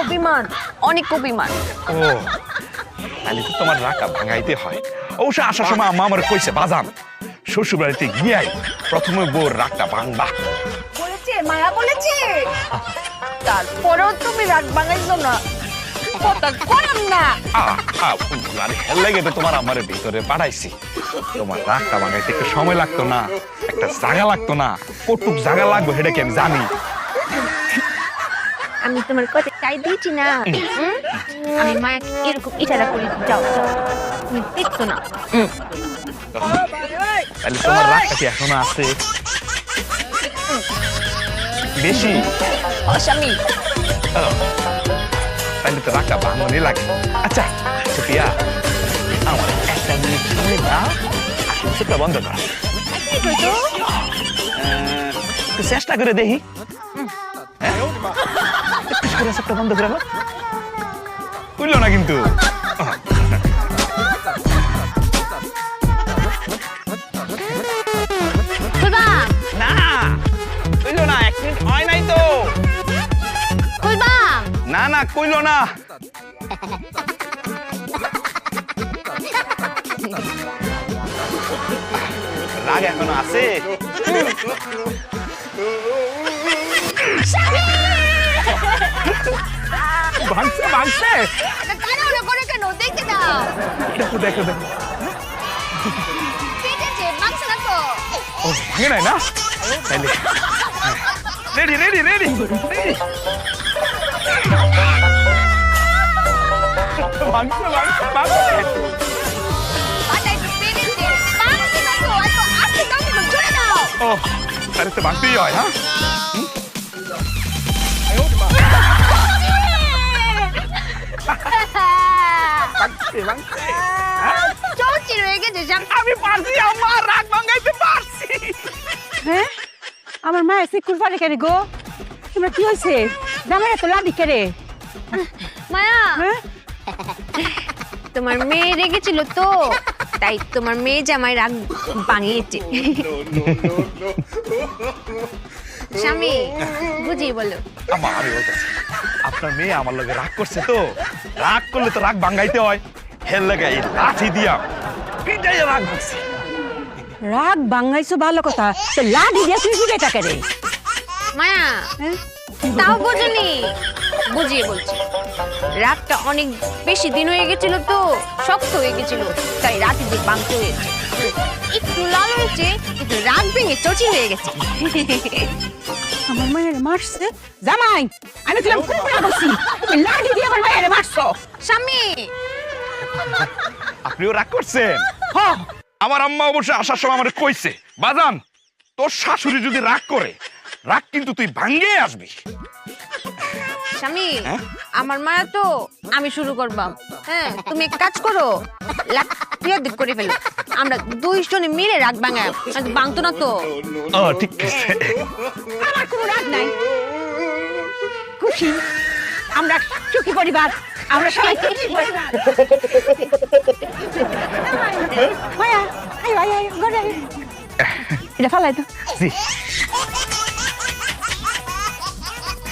অভিমান অনেক অভিমান। ও তাহলে তো তোমার রাখা ভাঙাইতে হয়। অবশ্য আসার সময় আম্মা আমার কইছে বাজান শ্বশুর বাড়িতে গিয়াই প্রথমে বউর রাগটা ভাঙবা। বলেছে মায়া বলেছে। তারপরেও তুমি রাগ বাঙাইছো না। কথা করাম না। আ, আ, আর হেল তো তোমার আমার ভিতরে পাঠাইছি। তোমার রাগটা ভাঙাইতে একটু সময় লাগতো না একটা জায়গা লাগতো না কটুক জায়গা লাগবে সেটা কি আমি জানি। আমি তোমার কথা চাই দিয়েছি না। হুম? আমি মায়া এরকম ইশারা করি। যাও যাও। তুমি দেখছ না। হুম। তাহলে তোমার রাগটা কি এখনও আছে? বেশি? অস্বামী ও, তাহলে তো রাগটা ভাঙনে লাগে আচ্ছা সুপিয়া আমার একটা মিনিট সামনে না চোখটা বন্ধ কর চেষ্টা করে দেখি বন্ধ করে। না কিন্তু না না কইলো না। রাগ এখনও আছে? ভাঙছে ভাঙছে। দেখতে দাও। দেখো দেখো দেখো। ও ভাঙে নাই না? Ready ready ready. রেডি। মাংস জোরে দাও ও তাহলে তো ভাঙতেই হয়? হ্যাঁ আমি পারছি আমার রাগ ভাঙাইতে পারছি কেন গো? তোমরা কি হয়েছে? জামাই এত লাডি কেড়ে? মায়া! হ্যাঁ? তোমার মেয়ে রেগেছিল তো তাই তোমার মেয়ে জামাই রাগ ভাঙিয়েছে স্বামী বুঝিয়ে বলো। আমার আপনার মেয়ে আমার লগে রাগ করছে তো রাগ করলে তো রাগ ভাঙাইতে হয়। হেল লাগে এই লাঠি দিয়া রাগ রাগ বাঙ্গাইছো ভালো কথা তো লাডি দিয়ে তুই বুঝাইটা কেড়ে মায়া হ্যাঁ? তাও বোঝনি? বুঝিয়ে বলছি। রাতটা অনেক বেশি দিন হয়ে গেছিল তো শক্ত হয়ে গেছিল তাই রাতে দিয়ে বাঁধতে হয়েছে। একটু লাল হয়েছে কিন্তু রাত ভেঙে চচি হয়ে গেছে। আমার মায়ের মারছে? জামাই আমি কুকুরা লাডি দিয়ে আমার মায়ের মারছো। স্বামী! আপনিও রাগ করছেন? হ আমার আম্মা অবশ্য আসার সময় আমার কইছে বাজান তোর শাশুড়ি যদি রাগ করে রাগ কিন্তু তুই ভাঙ্গে আসবি। স্বামী হ্যাঁ? আমার মায়া তো আমি শুরু করবাম। হ্যাঁ তুমি এক কাজ করো। লাঠিয়া দিক করে ফেলো। আমরা দুইজনে মিলে রাগ ভাঙায়। বাংতো না তো। ও ঠিক আছে। আমার কোনো রাগ নাই। খুশি? আমরা সুখী পরিবার। আমরা সবাই পরিবার। আয় আয় আয়। এটা ফালাই তো জি